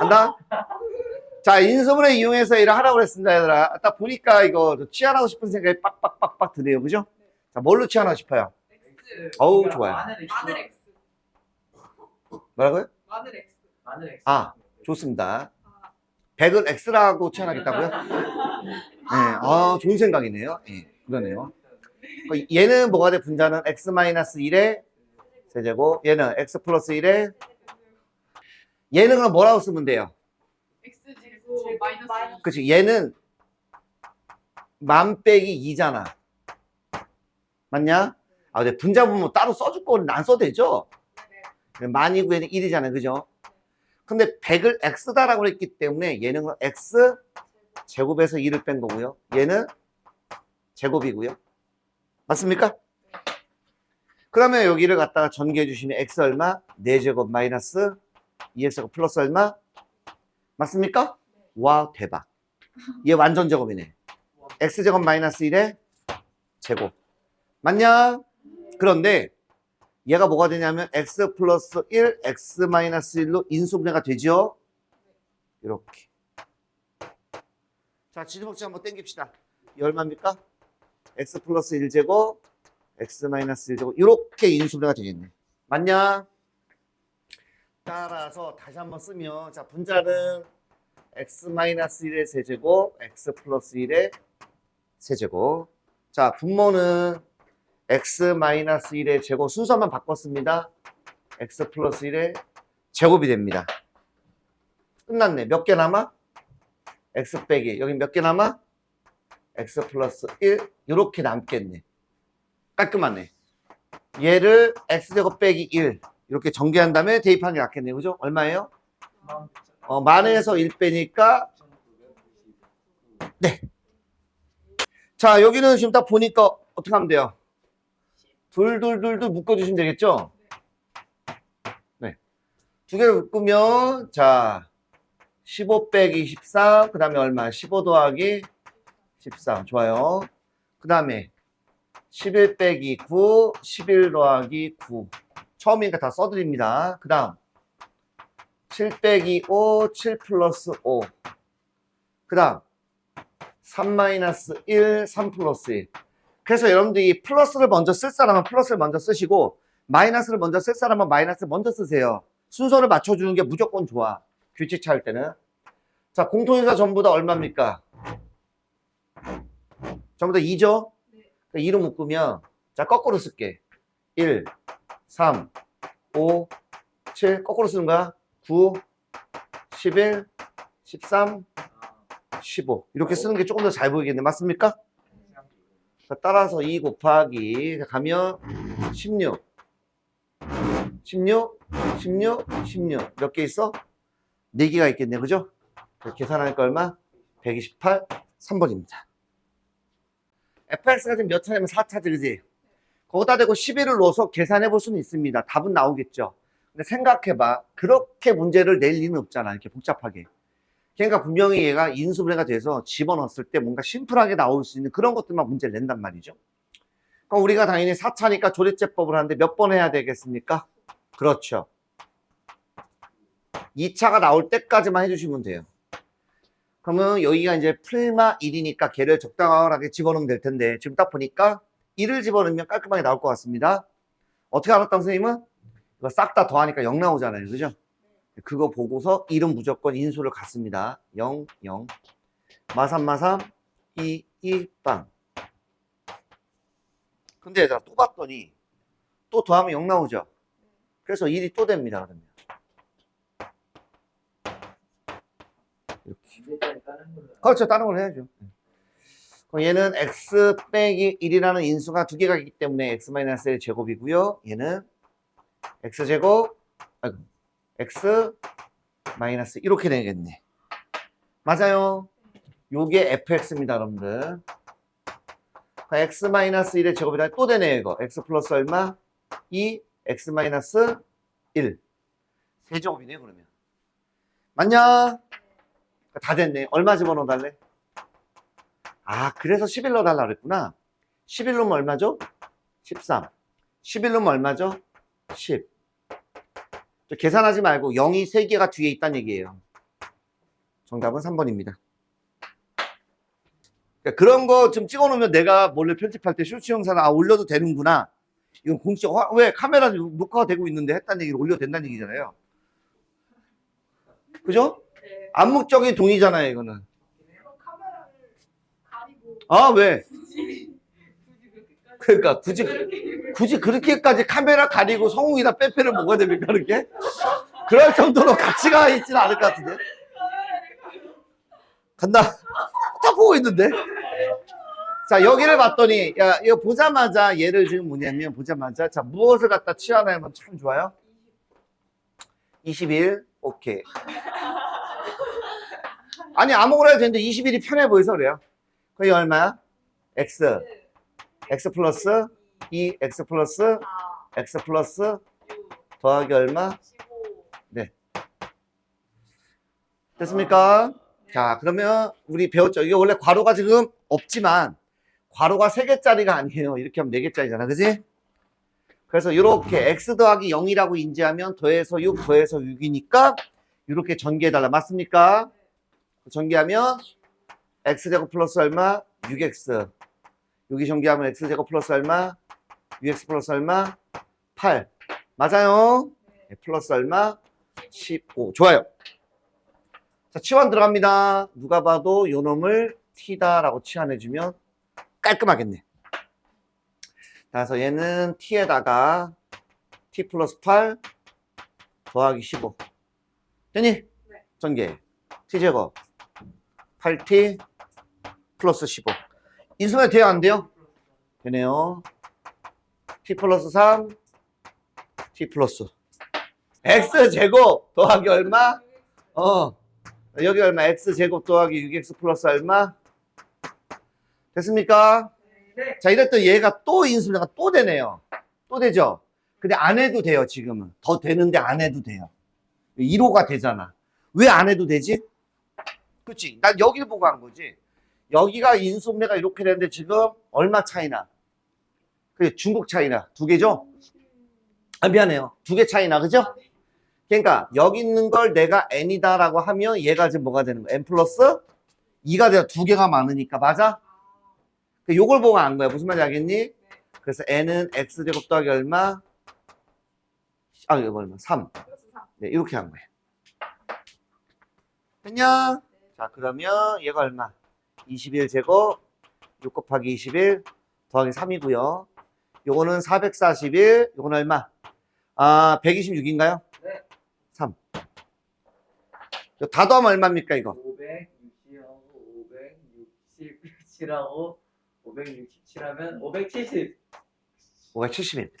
간다? 자, 인수분해 이용해서 일을 하라고 그랬습니다, 얘들아. 딱 보니까 이거 치환하고 싶은 생각이 빡빡빡빡 드네요. 그죠? 자, 뭘로 치환하고 싶어요? X. 어우, 좋아요. 마늘 X. 마늘 X. 뭐라고요? 마늘 X. 마늘 X. 아, 좋습니다. 아, 100을 X라고 치환하겠다고요? 네, 아, 좋은 생각이네요. 예, 그러네요. 그 얘는 뭐가 돼? 분자는 X-1의 세제곱, 얘는 X 플러스 1의 얘는 뭐라고 쓰면 돼요? X 제곱 마이너스 그치 얘는 만 빼기 2잖아 맞냐? 아 근데 분자분 뭐 따로 써줄 거는 안 써도 되죠? 네. 만이고 얘는 1이잖아요 그죠? 근데 100을 x다 라고 했기 때문에 얘는 x 제곱에서 2를 뺀 거고요 얘는 제곱이고요 맞습니까? 그러면 여기를 갖다가 전개해 주시면 x 얼마? 4제곱 마이너스 2x가 플러스 얼마? 맞습니까? 와 대박 얘 완전 제곱이네 x제곱 마이너스 1의 제곱 맞냐? 그런데 얘가 뭐가 되냐면 x 플러스 1, x 마이너스 1로 인수분해가 되죠? 이렇게 자 지지목지 한번 땡깁시다 이 얼마입니까? x 플러스 1제곱 x 마이너스 1제곱 이렇게 인수분해가 되겠네 맞냐? 따라서 다시 한번 쓰면 자 분자는 x 마이너스 1의 세제곱 x 플러스 1의 세제곱. 자 분모는 x 마이너스 1의 제곱 순서만 바꿨습니다. x 플러스 1의 제곱이 됩니다. 끝났네. 몇 개 남아? x 빼기. 여기 몇 개 남아? x 플러스 1 이렇게 남겠네. 깔끔하네. 얘를 x제곱 빼기 1 이렇게 전개한 다음에 대입하는 게 낫겠네요 그죠? 얼마예요? 어, 만에서 1 빼니까 자 여기는 지금 딱 보니까 어떻게 하면 돼요? 둘둘둘둘 묶어주시면 되겠죠? 네. 두 개를 묶으면 자 15 빼기 13, 그 다음에 얼마? 15 더하기 13. 좋아요. 그 다음에 11 빼기 9, 11 더하기 9. 처음이니까 다 써드립니다. 그 다음 7 빼기 5, 7 플러스 5. 그 다음 3 마이너스 1, 3 플러스 1. 그래서 여러분들이 플러스를 먼저 쓸 사람은 플러스를 먼저 쓰시고 마이너스를 먼저 쓸 사람은 마이너스 먼저 쓰세요. 순서를 맞춰주는 게 무조건 좋아. 규칙 찾을 때는. 자, 공통유사 전부 다 얼마입니까? 전부 다 2죠? 네. 2로 묶으면 자, 거꾸로 쓸게. 1, 3, 5, 7 거꾸로 쓰는 거야. 9, 11, 13, 15 이렇게 쓰는 게 조금 더 잘 보이겠네. 맞습니까? 자, 따라서 2 곱하기 가면 16 16 16 16 몇 개 있어? 4개가 있겠네 그죠? 계산하니까 얼마? 128 3번입니다 fx가 지금 몇 차냐면 4차지 그지? 거기다 대고 11을 넣어서 계산해 볼 수는 있습니다 답은 나오겠죠 근데 생각해봐 그렇게 문제를 낼 리는 없잖아 이렇게 복잡하게 그러니까 분명히 얘가 인수분해가 돼서 집어넣었을 때 뭔가 심플하게 나올 수 있는 그런 것들만 문제를 낸단 말이죠. 그럼 우리가 당연히 4차니까 조리제법을 하는데 몇 번 해야 되겠습니까? 그렇죠. 2차가 나올 때까지만 해주시면 돼요. 그러면 여기가 이제 풀마 1이니까 걔를 적당하게 집어넣으면 될 텐데 지금 딱 보니까 1을 집어넣으면 깔끔하게 나올 것 같습니다. 어떻게 알았다 선생님은? 이거 싹 다 더하니까 0 나오잖아요. 그죠? 그거 보고서 1은 무조건 인수를 갖습니다. 0, 0. 마삼, 마삼, 2, 2, 빵. 근데 얘들아, 또 봤더니 또 더하면 0 나오죠? 그래서 1이 또 됩니다. 그러면. 이렇게. 그렇죠. 다른 걸 해야죠. 그럼 얘는 x 빼기 1이라는 인수가 두 개가 있기 때문에 x-1의 제곱이고요. 얘는 x제곱, 아이고, x 마이너스 이렇게 되겠네. 맞아요. 요게 fx입니다, 여러분들. x 마이너스 1의 제곱이다 또 되네요, 이거. x 플러스 얼마? 2 x 마이너스 1. 세제곱이네요, 그러면. 맞냐? 다 됐네. 얼마 집어넣어 달래? 아, 그래서 11 넣어 달라 그랬구나. 11 넣으면 얼마죠? 13. 11 넣으면 얼마죠? 10. 저 계산하지 말고 0이 3개가 뒤에 있다는 얘기예요. 정답은 3번입니다. 그러니까 그런 거 좀 찍어 놓으면 내가 몰래 편집할 때 쇼츠 영상 아 올려도 되는구나. 이건 공식 화- 왜 카메라 녹화가 되고 있는데 했다는 얘기를 올려도 된다는 얘기잖아요. 그죠? 네. 암묵적인 동의잖아요, 이거는. 그럼 카메라를 가리고 아, 왜? 그러니까 굳이 굳이 그렇게까지 카메라 가리고 성웅이다 빼빼를 먹어야 됩니까, 그렇게? 그럴 정도로 가치가 있지는 않을 것 같은데. 간다. 다 보고 있는데. 자, 여기를 봤더니, 야, 이거 보자마자 얘를 지금 뭐냐면, 보자마자, 자, 무엇을 갖다 취하냐면 참 좋아요. 21, 오케이. 아니, 아무거나 해도 되는데 21이 편해 보여서 그래요. 그게 얼마야? x. x 플러스 2, x 플러스, x 플러스 더하기 얼마? 15 됐습니까? 자, 그러면 우리 배웠죠. 이게 원래 괄호가 지금 없지만, 괄호가 3개짜리가 아니에요. 이렇게 하면 4개짜리잖아. 그지? 그래서 이렇게 x 더하기 0이라고 인지하면 더해서 6, 더해서 6이니까 이렇게 전개해달라. 맞습니까? 전개하면 x제곱 플러스 얼마? 6x. 여기 전개하면 x제곱 플러스 얼마? 6x 플러스 얼마? 8. 맞아요? 네, 플러스 얼마? 15. 좋아요. 자, 치환 들어갑니다. 누가 봐도 요 놈을 t다라고 치환해주면 깔끔하겠네. 그래서 얘는 t에다가 t 플러스 8 더하기 15. 되니? 네. 전개. t제곱 8t 플러스 15. 인수면 돼요? 안 돼요? 되네요. t 플러스 3 t 플러스 x 제곱 더하기 얼마? 어. 여기 얼마? x 제곱 더하기 6x 플러스 얼마? 됐습니까? 네. 자, 이랬더니 얘가 또 인수분해가 또 되네요. 또 되죠? 근데 안 해도 돼요, 지금은. 더 되는데 안 해도 돼요. 1호가 되잖아. 왜 안 해도 되지? 그치? 난 여기를 보고 한 거지. 여기가 인수분해가 이렇게 되는데 지금 얼마 차이나? 그 중국 차이나 두 개죠? 아, 미안해요. 두 개 차이나, 그죠? 그러니까 여기 있는 걸 내가 n이다라고 하면 얘가 지금 뭐가 되는 거야? n 플러스 2가 돼요. 두 개가 많으니까 맞아? 그 요걸 보고 안 거야. 무슨 말인지 알겠니? 그래서 n은 x제곱 더하기 얼마? 아, 이거 얼마? 3. 플러스 3 네, 이렇게 한 거예요. 됐냐? 자, 그러면 얘가 얼마? 21 제거 6 곱하기 21 더하기 3이고요. 요거는 441, 요건 얼마? 아, 126인가요? 네. 3. 다 더하면 얼마입니까, 이거? 567하고 567하면 570. 570입니다.